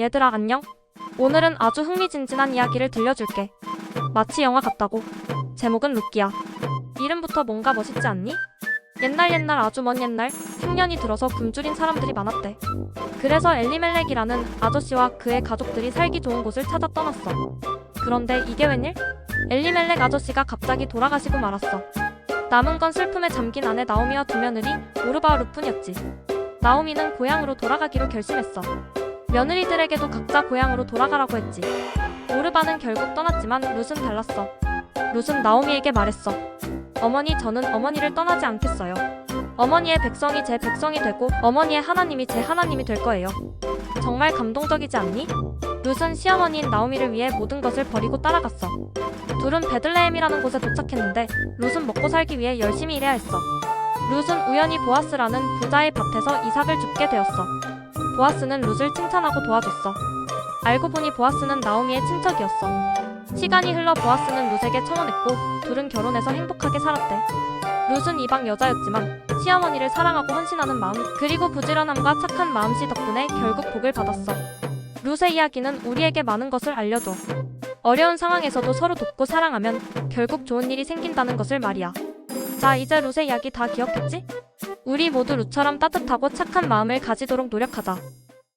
얘들아 안녕? 오늘은 아주 흥미진진한 이야기를 들려줄게. 마치 영화 같다고. 제목은 루키야. 이름부터 뭔가 멋있지 않니? 옛날 옛날 아주 먼 옛날 흉년이 들어서 굶주린 사람들이 많았대. 그래서 엘리멜렉이라는 아저씨와 그의 가족들이 살기 좋은 곳을 찾아 떠났어. 그런데 이게 웬일? 엘리멜렉 아저씨가 갑자기 돌아가시고 말았어. 남은 건 슬픔에 잠긴 아내 나오미와 두 며느리 오르바르뿐이었지. 나오미는 고향으로 돌아가기로 결심했어. 며느리들에게도 각자 고향으로 돌아가라고 했지. 오르바는 결국 떠났지만 룻은 달랐어. 룻은 나오미에게 말했어. 어머니 저는 어머니를 떠나지 않겠어요. 어머니의 백성이 제 백성이 되고 어머니의 하나님이 제 하나님이 될 거예요. 정말 감동적이지 않니? 룻은 시어머니인 나오미를 위해 모든 것을 버리고 따라갔어. 둘은 베들레헴이라는 곳에 도착했는데 룻은 먹고 살기 위해 열심히 일해야 했어. 룻은 우연히 보아스라는 부자의 밭에서 이삭을 줍게 되었어. 보아스는 룻을 칭찬하고 도와줬어. 알고 보니 보아스는 나오미의 친척이었어. 시간이 흘러 보아스는 룻에게 청혼했고 둘은 결혼해서 행복하게 살았대. 룻은 이방 여자였지만 시어머니를 사랑하고 헌신하는 마음 그리고 부지런함과 착한 마음씨 덕분에 결국 복을 받았어. 룻의 이야기는 우리에게 많은 것을 알려줘. 어려운 상황에서도 서로 돕고 사랑하면 결국 좋은 일이 생긴다는 것을 말이야. 자, 이제 룻의 이야기 다 기억했지? 우리 모두 룻처럼 따뜻하고 착한 마음을 가지도록 노력하자.